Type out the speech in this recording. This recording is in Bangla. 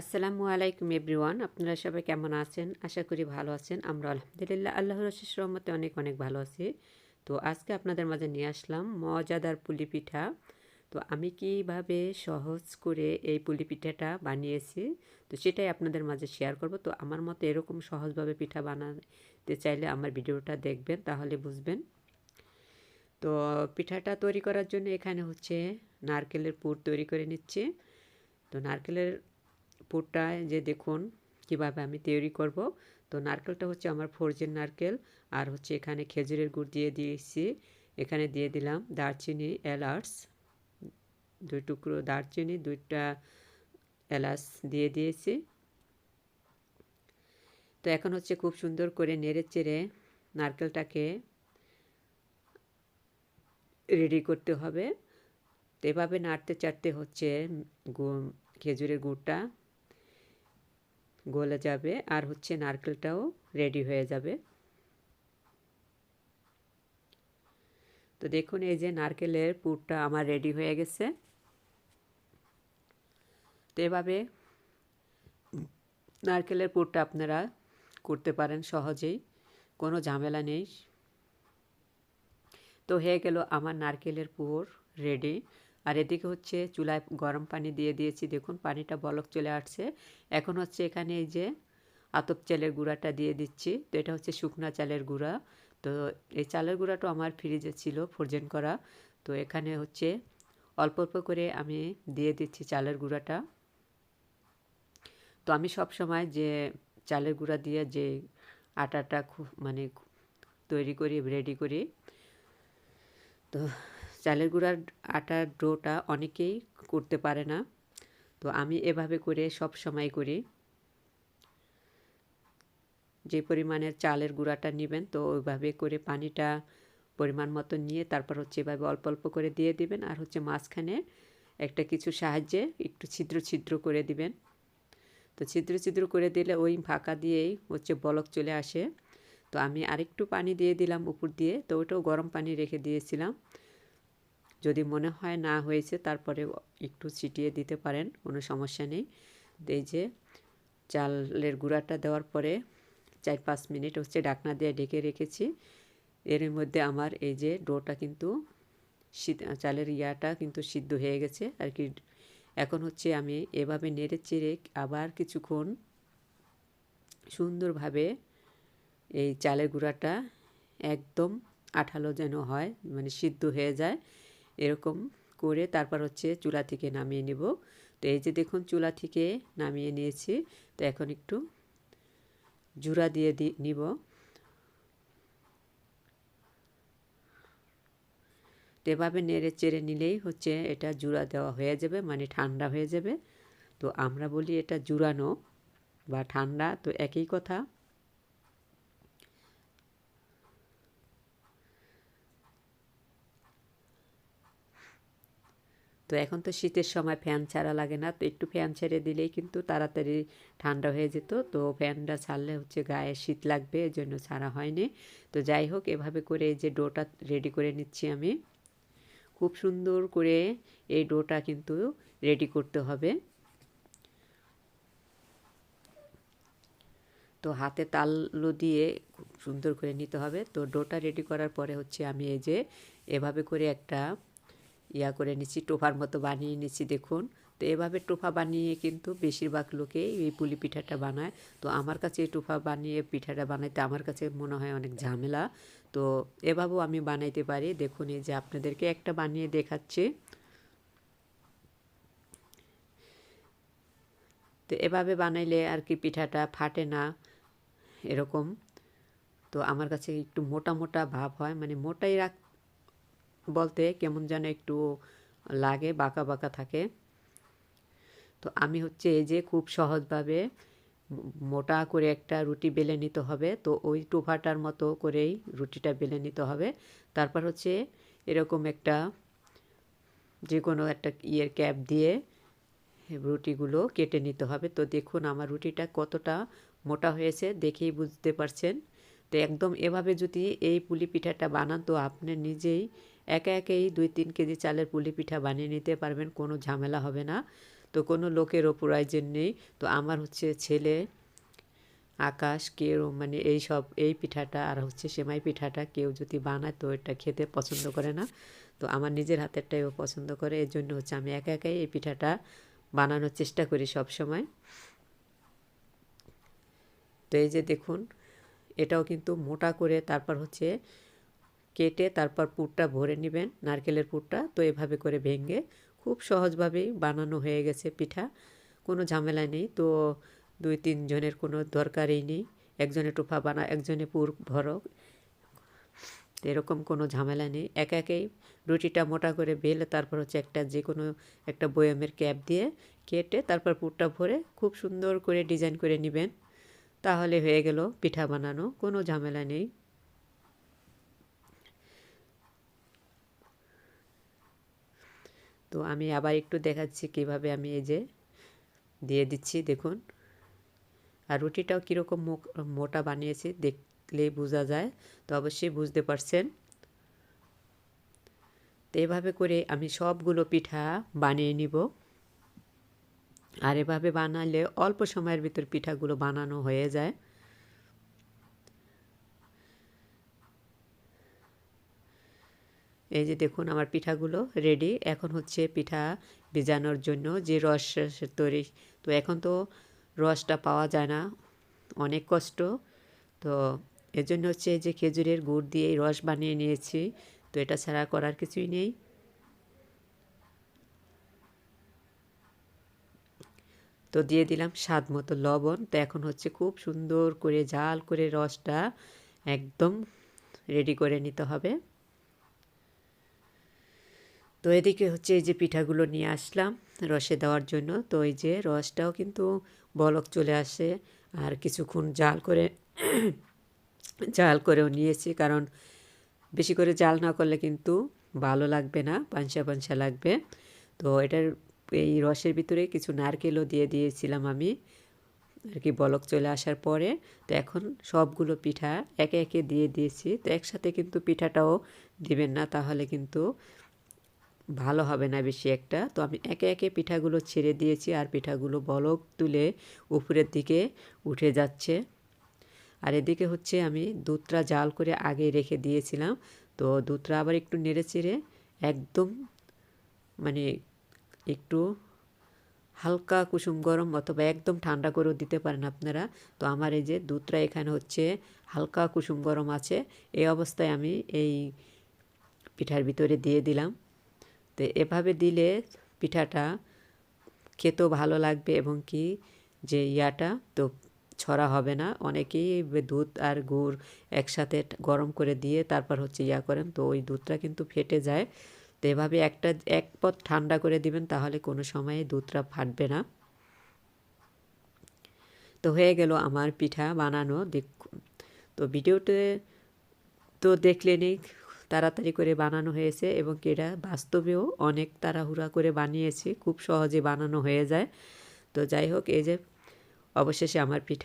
আসসালামু আলাইকুম এভরিওয়ান, আপনারা সবাই কেমন আছেন? আশা করি ভালো আছেন, আমরা আলহামদুলিল্লাহ আল্লাহ রশিস রহমতে অনেক অনেক ভালো আছি। তো আজকে আপনাদের মাঝে নিয়ে আসলাম মজাদার পুলি পিঠা। তো আমি কীভাবে সহজ করে এই পুলি পিঠাটা বানিয়েছি, তো সেটাই আপনাদের মাঝে শেয়ার করব। তো আমার মতো এরকম সহজভাবে পিঠা বানাতে চাইলে আমার ভিডিওটা দেখবেন, তাহলে বুঝবেন। তো পিঠাটা তৈরি করার জন্য এখানে হচ্ছে নারকেলের পুর তৈরি করে নিচ্ছি। তো নারকেলের পুরটা যে দেখুন কীভাবে আমি তৈরি করব। তো নারকেলটা হচ্ছে আমার ফোরজেন নারকেল আর হচ্ছে এখানে খেজুরের গুড় দিয়ে দিয়েছি। এখানে দিয়ে দিলাম দারচিনি, এলাচ, দুই টুকরো দারচিনি, দুইটা এলাচ দিয়ে দিয়েছি। তো এখন হচ্ছে খুব সুন্দর করে নেড়ে চেড়ে নারকেলটাকে রেডি করতে হবে। তো এভাবে নাড়তে চাড়তে হচ্ছে খেজুরের গুড়টা গলে যাবে আর হচ্ছে নারকেলটাও রেডি হয়ে যাবে। তো দেখুন, এই যে নারকেলের পুরটা আমার রেডি হয়ে গেছে। তো এভাবে নারকেলের পুরটা আপনারা করতে পারেন সহজেই, কোনো ঝামেলা নেই। তো হয়ে গেল আমার নারকেলের পুর রেডি। আর এদিকে হচ্ছে চুলায় গরম পানি দিয়ে দিয়েছি। দেখুন, পানিটা বলক চলে আসছে। এখন হচ্ছে এখানে এই যে আতপ চালের গুঁড়াটা দিয়ে দিচ্ছি। তো এটা হচ্ছে শুকনা চালের গুঁড়া। তো এই চালের গুঁড়াটা আমার ফ্রিজে ছিল ফ্রোজেন করা। তো এখানে হচ্ছে অল্প অল্প করে আমি দিয়ে দিচ্ছি চালের গুঁড়াটা। তো আমি সব সময় যে চালের গুঁড়া দিয়ে যে আটাটা খুব মানে তৈরি করি রেডি করি, তো চালের গুঁড়ার আটার ডোটা অনেকেই করতে পারে না। তো আমি এভাবে করে সব সময় করি। যে পরিমাণের চালের গুঁড়াটা নেবেন, তো ওইভাবে করে পানিটা পরিমাণ মতো নিয়ে তারপর হচ্ছে এভাবে অল্প অল্প করে দিয়ে দিবেন আর হচ্ছে মাঝখানে একটা কিছু সাহায্যে একটু ছিদ্র ছিদ্র করে দিবেন। তো ছিদ্র ছিদ্র করে দিলে ওই ফাঁকা দিয়েই হচ্ছে বলক চলে আসে। তো আমি আরেকটু পানি দিয়ে দিলাম উপর দিয়ে, তো ওটাও গরম পানি রেখে দিয়েছিলাম। যদি মনে হয় না হয়েছে, তারপরে একটু ছিটিয়ে দিতে পারেন, কোনো সমস্যা নেই। এই যে চালের গুঁড়াটা দেওয়ার পরে চার পাঁচ মিনিট হচ্ছে ডাকনা দিয়ে ঢেকে রেখেছি। এর মধ্যে আমার এই যে ডোটা কিন্তু চালের ইয়াটা কিন্তু সিদ্ধ হয়ে গেছে আর কি। এখন হচ্ছে আমি এভাবে নেড়ে চেড়ে আবার কিছুক্ষণ সুন্দরভাবে এই চালের গুঁড়াটা একদম আঠালো যেন হয় মানে সিদ্ধ হয়ে যায়। এরকম করে তারপর হচ্ছে চুলা থেকে নামিয়ে নেব। তো এই যে দেখুন চুলা থেকে নামিয়ে নিয়েছি, তো এখন একটু জুড়া দিয়ে নিব। তো এভাবে নেড়ে চেড়ে নিলেই হচ্ছে এটা জুড়া দেওয়া হয়ে যাবে মানে ঠান্ডা হয়ে যাবে। তো আমরা বলি এটা জুড়ানো বা ঠান্ডা, তো একই কথা। তো এখন তো শীতের সময় ফ্যান ছাড়া লাগে না। তো একটু ফ্যান ছেড়ে দিলেই কিন্তু তাড়াতাড়ি ঠান্ডা হয়ে যেত। তো ফ্যানটা ছাড়লে হচ্ছে গায়ে শীত লাগবে এই জন্য ছাড়া হয়নি। তো যাই হোক, এভাবে করে এই যে ডোটা রেডি করে নিচ্ছি আমি। খুব সুন্দর করে এই ডোটা কিন্তু রেডি করতে হবে। তো হাতে তাল্লো দিয়ে খুব সুন্দর করে নিতে হবে। তো ডোটা রেডি করার পরে হচ্ছে আমি এই যে এভাবে করে একটা ইয়া করে নিচ্ছি, টোফার মতো বানিয়ে নিচ্ছি, দেখুন। তো এভাবে টোফা বানিয়ে কিন্তু বেশিরভাগ লোকে এই পুলি পিঠাটা বানায়। তো আমার কাছে এই টোফা বানিয়ে পিঠাটা বানাইতে আমার কাছে মনে হয় অনেক ঝামেলা। তো এভাবেও আমি বানাইতে পারি। দেখুন, এই যে আপনাদেরকে একটা বানিয়ে দেখাচ্ছি। তো এভাবে বানাইলে আর কি পিঠাটা ফাটে না, এরকম। তো আমার কাছে একটু মোটা মোটা ভাব হয়। মানে মোটাই রাখ বলতে কেমন যেন একটু লাগে, বাঁকা বাঁকা থাকে। তো আমি হচ্ছে এই যে খুব সহজভাবে মোটা করে একটা রুটি বেলে নিতে হবে, তো ওই টোফাটার মতো করেই রুটিটা বেলে নিতে হবে। তারপর হচ্ছে এরকম একটা যে কোনো একটা ইয়ের ক্যাপ দিয়ে রুটিগুলো কেটে নিতে হবে। তো দেখুন আমার রুটিটা কতটা মোটা হয়েছে, দেখেই বুঝতে পারছেন। তো একদম এভাবে যদি এই পুলি পিঠাটা বানান, তো আপনি নিজেই একে একেই দুই তিন কেজি চালের পুলি পিঠা বানিয়ে নিতে পারবেন, কোনো ঝামেলা হবে না। তো কোনো লোকেরও প্রয়োজন নেই। তো আমার হচ্ছে ছেলে, আকাশ, কেউ মানে এই সব, এই পিঠাটা আর হচ্ছে সেমাই পিঠাটা কেউ যদি বানায় তো এটা খেতে পছন্দ করে না। তো আমার নিজের হাতেরটাই ও পছন্দ করে। এর জন্য হচ্ছে আমি একা একাই এই পিঠাটা বানানোর চেষ্টা করি সব সময় তো এই যে দেখুন, এটাও কিন্তু মোটা করে তারপর হচ্ছে কেটে তারপর পুরটা ভরে নেবেন, নারকেলের পুরটা। তো এভাবে করে ভেঙে খুব সহজভাবেই বানানো হয়ে গেছে পিঠা, কোনো ঝামেলা নেই। তো দুই তিনজনের কোনো দরকারই নেই। একজনে টোফা বানা, একজনে পুর ভরো, এরকম কোনো ঝামেলা নেই। এক একেই রুটিটা মোটা করে বেলে তারপর হচ্ছে একটা যে কোনো একটা বয়ামের ক্যাপ দিয়ে কেটে তারপর পুরটা ভরে খুব সুন্দর করে ডিজাইন করে নেবেন। তাহলে হয়ে গেল পিঠা বানানো, কোনো ঝামেলা নেই। তো আমি আবার একটু দেখাচ্ছি কীভাবে আমি এই যে দিয়ে দিচ্ছি, দেখুন। আর রুটিটাও কীরকম মোটা বানিয়েছি দেখলেই বোঝা যায়, তো অবশ্যই বুঝতে পারছেন। তো এভাবে করে আমি সবগুলো পিঠা বানিয়ে নিব। আর এভাবে বানালে অল্প সময়ের ভিতর পিঠাগুলো বানানো হয়ে যায়। এই যে দেখুন আমার পিঠাগুলো রেডি এখন হচ্ছে পিঠা ভিজানোর জন্য যে রস তৈরি। তো এখন তো রসটা পাওয়া যায় না, অনেক কষ্ট। তো এর জন্য হচ্ছে যে খেজুরের গুড় দিয়ে রস বানিয়ে নিয়েছি। তো এটা ছাড়া করার কিছুই নেই। তো দিয়ে দিলাম স্বাদ মতো লবণ। তো এখন হচ্ছে খুব সুন্দর করে জাল করে রসটা একদম রেডি করে নিতে হবে। তো এদিকে হচ্ছে এই যে পিঠাগুলো নিয়ে আসলাম রসে দেওয়ার জন্য। তো এই যে রসটাও কিন্তু বলক চলে আসে আর কিছুক্ষণ জাল করে জাল করেও নিয়েছি কারণ বেশি করে জাল না করলে কিন্তু ভালো লাগবে না পাঞ্চা পাঞ্চা লাগবে। তো এটার এই রসের ভিতরে কিছু নারকেলও দিয়ে দিয়েছিলাম আমি আর কি বলক চলে আসার পরে। তো এখন সবগুলো পিঠা একে একে দিয়ে দিয়েছি। তো একসাথে কিন্তু পিঠাটাও দিবেন না, তাহলে কিন্তু ভালো হবে না বেশি একটা। তো আমি একে একে পিঠাগুলো ছেড়ে দিয়েছি আর পিঠাগুলো বলক তুলে উপরের দিকে উঠে যাচ্ছে। আর এদিকে হচ্ছে আমি দুধটা জাল করে আগে রেখে দিয়েছিলাম। তো দুধটা আবার একটু নেড়ে চেড়ে একদম মানে একটু হালকা কুসুম গরম অথবা একদম ঠান্ডা করেও দিতে পারেন আপনারা। তো আমার এই যে দুধটা এখানে হচ্ছে হালকা কুসুম গরম আছে, এই অবস্থায় আমি এই পিঠার ভিতরে দিয়ে দিলাম। তো এভাবে দিলে পিঠাটা খেতেও ভালো লাগবে এবং কি যে ইয়াটা তো ছড়া হবে না। অনেকেই দুধ আর গুড় একসাথে গরম করে দিয়ে তারপর হচ্ছে ইয়া করেন, তো ওই দুধটা কিন্তু ফেটে যায়। তো এভাবে একটা এক পথ ঠান্ডা করে দিবেন তাহলে কোনো সময়ে দুধটা ফাটবে না। তো হয়ে গেল আমার পিঠা বানানো। দেখ, তো ভিডিওতে তো দেখলে নেই তাড়াতাড়ি করে বানানো হয়েছে এবং এটা বাস্তবেও অনেক তাড়াহুড়া করে বানিয়েছি, খুব সহজে বানানো হয়ে যায়। তো যাই হোক, এই যে অবশেষে আমার পিঠা